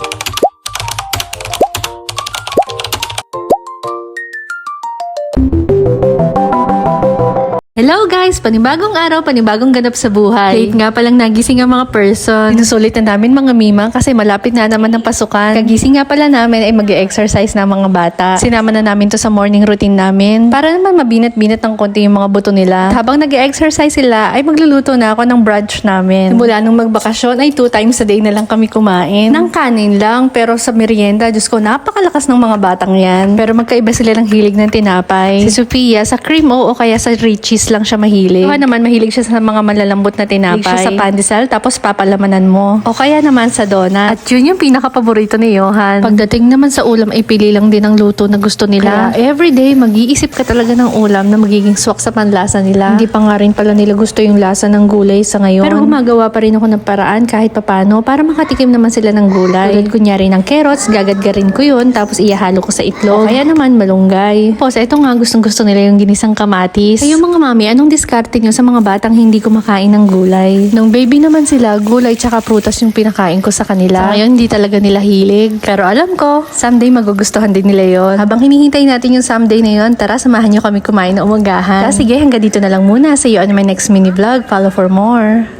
Música Hello guys! Panibagong araw, panibagong ganap sa buhay. Late nga palang nagising ang mga person. Sinusulit na namin mga mima kasi malapit na naman ang pasukan. Kagising nga pala namin ay mag exercise na mga bata. Sinama na namin to sa morning routine namin para naman mabinat-binat ng konti yung mga buto nila. At habang nag exercise sila ay magluluto na ako ng brunch namin. Mula nung magbakasyon ay two times a day na lang kami kumain. Ng kanin lang pero sa merienda, Diyos ko, napakalakas ng mga batang yan. Pero magkaiba sila ng hilig ng tinapay. Si Sophia sa cream o o kaya sa Richie's lang siya mahilig. Ako naman mahilig siya sa mga malalambot na tinapay. Mahilig siya sa pandesal tapos papalamanan mo. O kaya naman sa donut. At yun yung pinaka-paborito ni Johan. Pagdating naman sa ulam ay pili lang din ang luto na gusto nila. Kaya everyday mag-iisip ka talaga ng ulam na magiging swak sa panlasa nila. Hindi pa nga rin pala nila gusto yung lasa ng gulay sa ngayon. Pero gumagawa pa rin ako ng paraan kahit papano para makatikim naman sila ng gulay. Tulad kunyari ng carrots, gagadgarin ko yun tapos ihalo ko sa itlog. O kaya naman malunggay. Tapos ito nga gustong gusto nila yung ginisang kamatis. Ay, yung mga mami, anong diskarte nyo sa mga batang hindi kumakain ng gulay? Nung baby naman sila, gulay tsaka prutas yung pinakain ko sa kanila. Sa ngayon, hindi talaga nila hilig. Pero alam ko, someday magugustuhan din nila yon. Habang hinihintay natin yung someday na yon, tara samahan nyo kami kumain na umagahan. Tara, sige, hanggang dito na lang muna. See you on my next mini vlog. Follow for more.